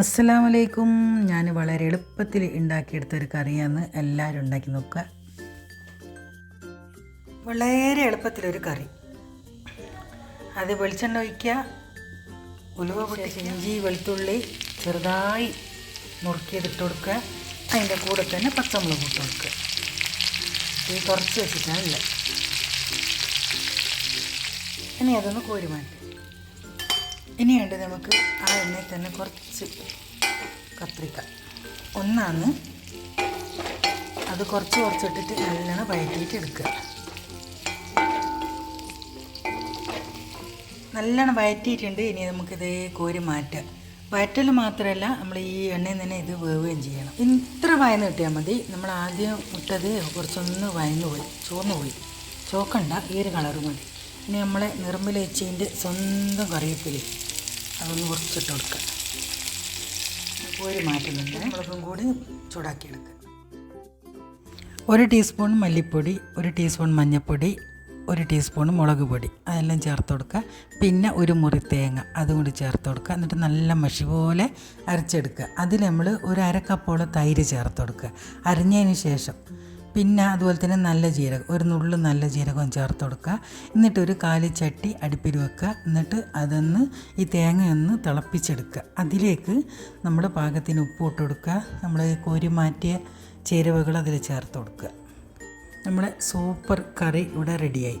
അസ്സലാമു അലൈക്കും ഞാൻ വളരെ എളുപ്പത്തിൽ ഉണ്ടാക്കിയെടുത്ത ഒരു കറിയാണ് എല്ലാവരും ഉണ്ടാക്കി നോക്കുക. വളരെ എളുപ്പത്തിലൊരു കറി. അത് വെളിച്ചെണ്ണ ഒഴിക്കുക ഉലുവ പൊട്ടിച്ച് ഇഞ്ചി വെളുത്തുള്ളി ചെറുതായി നുറുക്കിയതിട്ട് കൊടുക്കുക. അതിന്റെ കൂടെ തന്നെ പച്ചമുളക് ഇട്ട് കൊടുക്കുക. ഈ കുറച്ച് വെച്ചിട്ടാണ് ഇനി അതൊന്ന് കോരി മാറ്റി. ഇനി വേണ്ടത് നമുക്ക് ആ എണ്ണയിൽ തന്നെ കുറച്ച് കത്രിക്ക. ഒന്നാണ് അത് കുറച്ച് കുറച്ചിട്ടിട്ട് നല്ലോണം വഴറ്റിയിട്ട് എടുക്കുക. നല്ലോണം വഴറ്റിയിട്ടുണ്ട്. ഇനി നമുക്കിത് കോരി മാറ്റാം. വയറ്റൽ മാത്രമല്ല നമ്മൾ ഈ എണ്ണയിൽ തന്നെ ഇത് വേവുകയും ചെയ്യണം. ഇത്ര വയന്ന് കിട്ടിയാൽ മതി. നമ്മൾ ആദ്യം ഇട്ടത് കുറച്ചൊന്ന് വയന്ന് പോയി ചോന്ന് പോയി. ചോക്കണ്ട ഈ ഒരു കളറ് മതി. ഇനി നമ്മളെ നിർമ്മലേച്ചീന്റെ സ്വന്തം കറിവേപ്പില അതൊന്ന് കുറച്ചിട്ട് കൊടുക്കുക. ഒരു മാറ്റുന്നുണ്ട് മുളകും കൂടി ചൂടാക്കിയെടുക്കുക ഒരു ടീസ്പൂൺ മല്ലിപ്പൊടി ഒരു ടീസ്പൂൺ മഞ്ഞൾപ്പൊടി ഒരു ടീസ്പൂൺ മുളക് പൊടി. അതെല്ലാം ചേർത്ത് കൊടുക്കുക. പിന്നെ ഒരു മുറി തേങ്ങ അതും കൂടി ചേർത്ത് കൊടുക്കുക. എന്നിട്ട് നല്ല മഷി പോലെ അരച്ചെടുക്കുക. അതിൽ നമ്മൾ ഒരു അരക്കപ്പോളം കപ്പോളം തൈര് ചേർത്ത് കൊടുക്കുക. അരിഞ്ഞതിന് ശേഷം പിന്നെ അതുപോലെ തന്നെ നല്ല ജീരകം ഒരു നുള്ളു നല്ല ജീരകവും ചേർത്ത് കൊടുക്കുക. എന്നിട്ട് ഒരു കാലി ചട്ടി അടുപ്പിൽ വെക്കുക. എന്നിട്ട് അതൊന്ന് ഈ തേങ്ങയൊന്ന് തിളപ്പിച്ചെടുക്കുക. അതിലേക്ക് നമ്മൾ പാകത്തിന് ഉപ്പ് ഇട്ട് കൊടുക്കുക. നമ്മൾ കോരി മാറ്റിയ ചേരുവകൾ അതിൽ ചേർത്ത് കൊടുക്കുക. നമ്മുടെ സൂപ്പർ കറി ഇവിടെ റെഡിയായി